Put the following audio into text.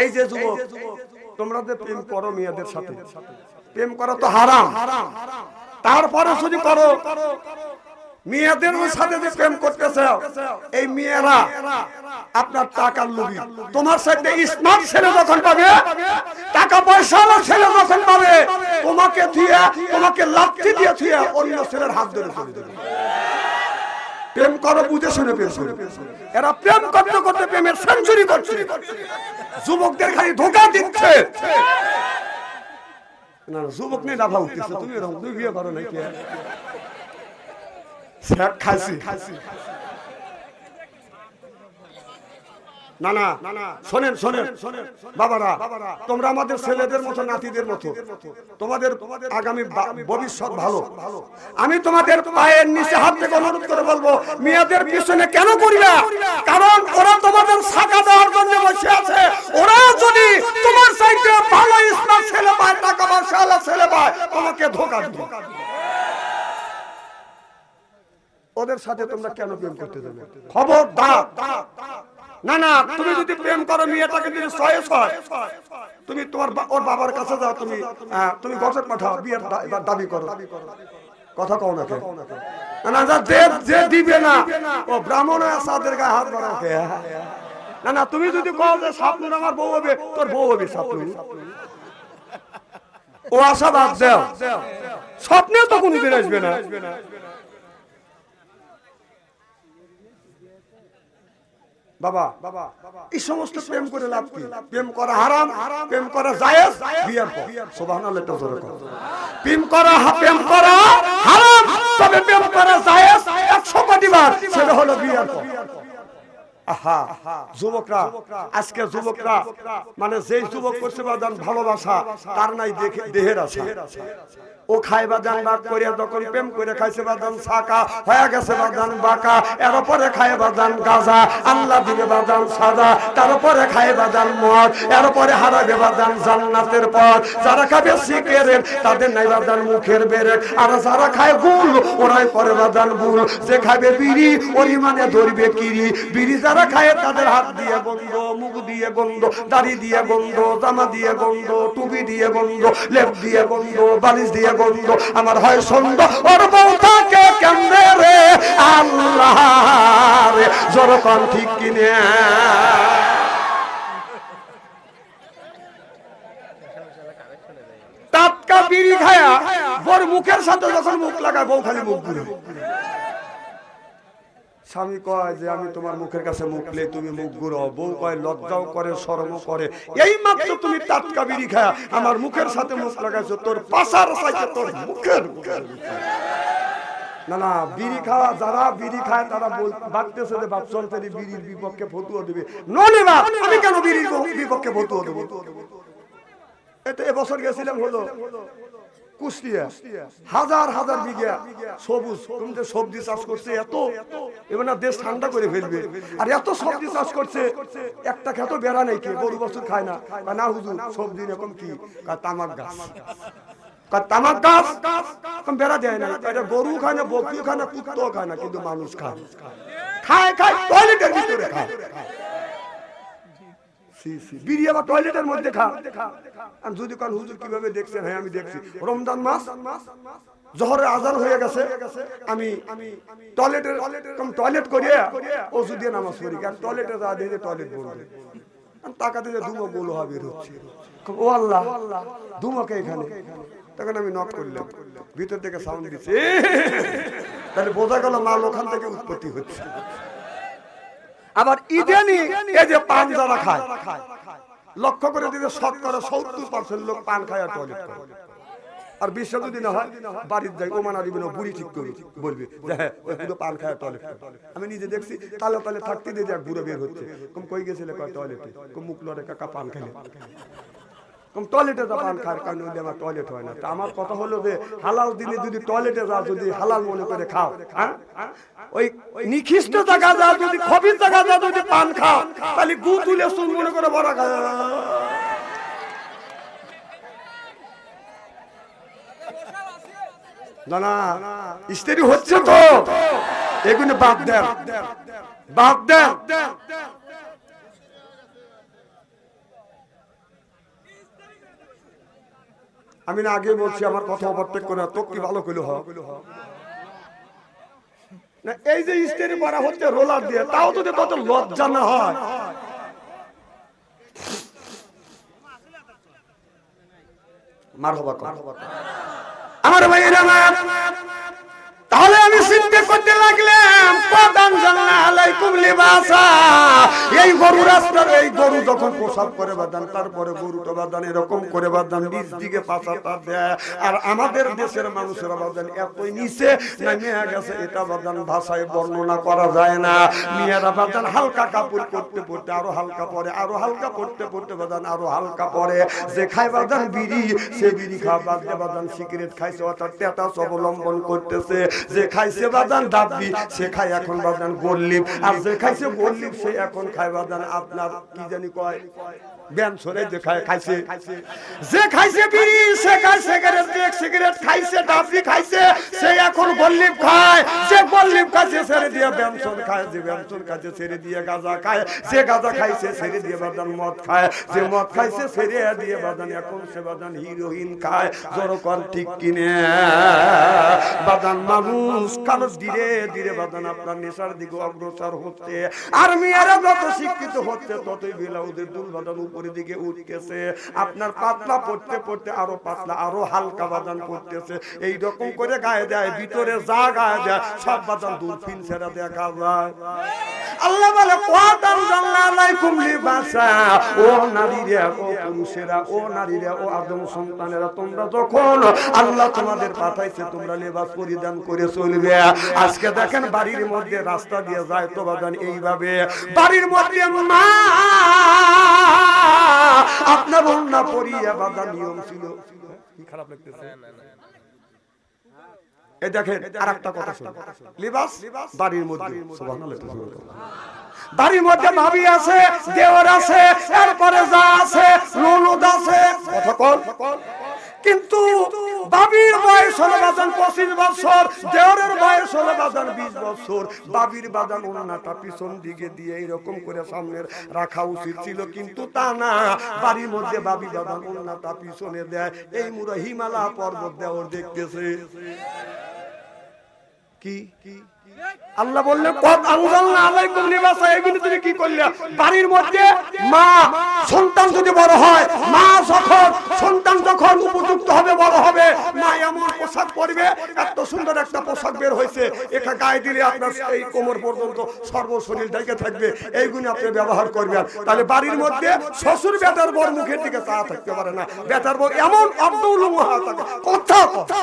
এই যে যুবক, তোমরা যে প্রেম করো মেয়েদের সাথে, প্রেম করা তো হারাম। তারপরে যদি করো, মেয়েদের সাথে যে প্রেম করতেছে, এই মেয়েরা আপনার টাকার লোভী। তোমার সাথে স্মার্ট ছেলে যখন পাবে, টাকা পয়সা ছেলে যখন পাবে, তোমাকে দিয়ে তোমাকে লাঠি দিয়ে থুয়ে অন্য ছেলের হাত ধরে চলে দেবে। প্রেম করো, বুঝে শুনে প্রেম করো এরা প্রেম করতে করতে প্রেমের সেঞ্চুরি করছে। যুবকদের খালি ধোকা দিচ্ছে। না যুবক নেই লাভা উঠতেছে। তুমি এরকম, তুমি বিয়ে করো নাকি? খাসি খাসি না না শোনেন শোনেন, বাবারা, তোমরা আমাদের ছেলেদের মতো, নাতিদের মতো, তোমাদের আগামী ভবিষ্যৎ ভালো। আমি তোমাদের পায়ের নিচে হাত থেকে অনুরোধ করে বলব, মেয়েদের পিছনে কেন কারণ ওরা তোমাদের দেওয়ার জন্য বসে আছে। ওরা যদি তোমার সাইডে ভালো ইসলাম ছেলে পায়, টাকা ছেলে পায়, তোমাকে ধোকা দিবে। ওদের সাথে তোমরা কেন প্রেম করতে দেবে খবর দাও না না তুমি যদি প্রেম করো মেয়েটাকে যদি ছয়ে ছয় তুমি তোমার ওর বাবার কাছে যাও তুমি আহ, তুমি গছত পাঠাও বিয়ের দাবি করো। কথা কও না কেন না যা যে যে দিবে না ও ব্রাহ্মণ সাদের গায়ে হাত বাড়াকে না না তুমি যদি কও যে সাপনুর আমার বউ হবে তোর বউ হবে সাপনু ও আশা বাদ দাও। স্বপ্নেও তো কোনোদিন আসবে না। বাবা বাবা এই সমস্ত প্রেম করে লাভ কি? প্রেম করা হারাম প্রেম করা জায়েজ বিয়ের পর। সুবহানাল্লাহ এটা জোরে কর। প্রেম করা হা- প্রেম করা হারাম তবে প্রেম করা জায়েজ। 100 কোটি বার সেটা হলো বিয়ের পর। আহা যুবকরা আজকে যুবকরা মানে যেই যুবক করছে বাদান ভালোবাসা তার নাই দেখে দেহের আশা। ও খাই বাদান বাদ করে যখন প্রেম করে খাইছে বাদান সাকা হয়ে গেছে বাদান বাঁকা এর পরে খায় বাদান গাজা আল্লাহ দিবে বাদান সাদা তারপরে খায় বাদান মদ এর পরে হারাবে বাদান জান্নাতের পথ। যারা খাবে সিকেরেট তাদের নাই বাদান মুখের বেরেট আর যারা খায় গুল ওরাই করে বাদান গুল যে খাবে বিড়ি ওই মানে ধরবে কিরি। বিড়ি যারা খায় তাদের হাত দিয়ে গন্ধ, মুখ দিয়ে গন্ধ, দাড়ি দিয়ে গন্ধ, জামা দিয়ে গন্ধ, টুপি দিয়ে গন্ধ, লেপ দিয়ে গন্ধ, বালিশ দিয়ে গন্ধ। আমার হয় সন্দ ওর বউ থাকে কেমনে রে? আল্লাহ রে, জোর কন ঠিক কিনে। টাটকা বিড়ি খায়া বর মুখের সাথে যখন মুখ লাগায়, বউ খালি মুখ ঘুরে স্বামী কয় যে, আমি তোমার মুখের কাছে মুখ লে তুমি মুখ ঘুরো বউ কয়, লজ্জাও করে, শরমও করে। এই মাত্র তুমি টাটকা বিড়ি খায়া আমার মুখের সাথে মুখ লাগাইছো, তোর পাশার সাইতে তোর মুখের মুখের না না, বিড়ি খাওয়া, যারা বিড়ি খায়, তারা ভাবতেছে যে তেরি বিড়ির বিপক্ষে ফতুয়া দিবে। বাপ আমি কেন বিড়ির বিপক্ষে ফতুয়া দেবো? এতে এবছর গেছিলাম হলো হাজার হাজার বিঘা সবুজ। তুমি সবজি চাষ করছে এত, এবার না দেশ ঠান্ডা করে ফেলবে। আর এত সবজি চাষ করছে, একটা বেড়া নেই কে, গরু বছর খায় না। না হুজুর, সবজি এরকম কি? তামাক গাছ। বেড়া দেয় না গরু খায় না, বকরিও খায় না খায় না, কিন্তু মানুষ খায়। খায় খায় টয়লেটের ভিতরে খায়। টয়লেটের মধ্যে আর যদি দেখছেন? হ্যাঁ আমি দেখছি। রমজান মাস, জহরে আজান হয়ে গেছে। আমি টয়লেটের টয়লেট ওষুধ দিয়ে নামাজ কারণ দিয়ে টয়লেট টাকাতে যে হবে ও আল্লাহ এখানে? তখন আমি নক করলাম। ভিতর থেকে সাউন্ড দিচ্ছে। তাহলে বোঝা গেল মাল ওখান থেকে উৎপত্তি হচ্ছে। আবার ইদানি এই যে পান যারা খায় লক্ষ্য করে দিতে শতকরা সত্তর পার্সেন্ট লোক পান খায় আর টয়লেট করে। আর বিশ্ব যদি না হয় বাড়ির যাই ওমান মানা দিবেন ও বুড়ি ঠিক করি বলবে যে হ্যাঁ পান খায় টয়লেট আমি নিজে দেখছি তালে তালে থাকতে দিয়ে এক বুড়ো বের হচ্ছে। কম কই গেছিলে কয় টয়লেটে কম মুখ লড়ে কাকা পান খেলে টয়লেটে যা পান কারণে ওই আমার টয়লেট হয় না? আমার কথা হলো যে, হালাল দিনে যদি টয়লেটে যা যদি হালাল মনে করে খাও হ্যাঁ? ওই নিখিষ্ট জায়গা যা যদি খবির জায়গা যা যদি পান খাও, তাহলে গু তুলে সুন মনে করে বড় স্ত্রী হচ্ছে তো। এগুলো বাদ দেন। বাদ দেন। আমি না আগে বলছি, আমার কথা ওভারটেক করে তোকে কি ভালো কইলো, হ? না, এই যে স্টেরি করা হচ্ছে রোলার দিয়ে, তাও যদি তত লজ্জা না হয়। আমার আমার তাহলে আমি চিন্তা করতে লাগলাম হালকা কাপড় করতে পড়তে আরও হালকা পরে, আরও হালকা পড়তে পড়তে বাদান, আরও হালকা পরে। যে খায় বাদান বিড়ি, সে বিড়ি খাওয়া বাদ দিয়ে বাদান সিগারেট খাইছে, অর্থাৎ অবলম্বন করতেছে। যে খাইছে বাদান ডাবলি সে খায় এখন বাদান গোল্লিপ আর যে খাইছে গোল্লিপ সে এখন খায় বাদান আপনার কি জানি কয়? সরে যে খায়, খাইছে। যে খাইছে বিড়ি সে খায় সিগারেট সিগারেট খাইছে খাইছে, সে এখন খায়। যে খাইছে, ছেড়ে দিয়ে ব্যামসন খায়, যে ব্যামসন খাইছে, ছেড়ে দিয়ে গাঁজা খায়। যে গাঁজা খাইছে, ছেড়ে দিয়ে বাদান মদ খায়। যে মদ খাইছে, ছেড়ে দিয়ে এখন সে বাদান হিরোইন খায়। জড়কর ঠিক কিনে। বাদান মানুষ, কারও ধীরে ধীরে বাদান আপনার নেশার দিকে অগ্রসর হচ্ছে। আর মেয়েরা যত শিক্ষিত হচ্ছে, ততই বেলা ওদের দুল বাদান উপরের দিকে উঠতেছে। আপনার পাতলা পড়তে পড়তে আরও পাতলা, আরও হালকা বাদান করতেছে এই রকম করে গায়ে দেয়, ভিতরে যা গায়ে দেয়, সব বাদান দুলফিন ছেড়া দেখা যায় আল্লাহ বলে কোয়াদান জাল্লালাইকুম লিবাসা। ও নারীরা, ও পুরুষেরা, ও নারীরা, ও আদম সন্তানেরা, তোমরা যখন আল্লাহ তোমাদের পাঠাইছে, তোমরা লেবাস পরিধান করে চলবে। আজকে দেখেন বাড়ির মধ্যে রাস্তা দিয়ে যায় তো বাদান এইভাবে। বাড়ির মধ্যে মা, আপনার অন্যা পরিয়া বাদা নিয়ম ছিল। কি খারাপ লাগতেছে? এই দেখেন আর কথা শুনুন। লিবাস, বাড়ির মধ্যে। বাড়ির মধ্যে ভাবি আছে, দেওর আছে, এরপরে যা আছে, ননদ আছে। কথা কল কিন্তু বাবির বয়স হলো বাজান পঁচিশ বছর, দেওরের বয়স হলো বাজান বিশ বছর। বাবির বাজান ওনাটা পিছন দিকে দিয়ে এইরকম করে সামনে রাখা উচিত ছিল, কিন্তু তা না। বাড়ির মধ্যে বাবি বাজান ওনাটা পিছনে দেয়। এই মুরা হিমালয় পর্বত দেওর দেখতেছে। কি? আল্লাহ বললেন কি করলে? বাড়ির মধ্যে মা, সন্তান যদি বড় হয়, মা যখন, সন্তান যখন উপযুক্ত হবে, বড় হবে, মা এমন পোশাক পরবে, এত সুন্দর একটা পোশাক বের হয়েছে। এটা গায়ে দিলে আপনার এই কোমর পর্যন্ত সর্ব শরীর ঢেকে থাকবে। এইগুলো আপনি ব্যবহার করবেন। তাহলে বাড়ির মধ্যে শ্বশুর বেটার বর মুখের দিকে চা থাকতে পারে না। বেটার বর এমন আব্দুল মুহা থাকে কথা কথা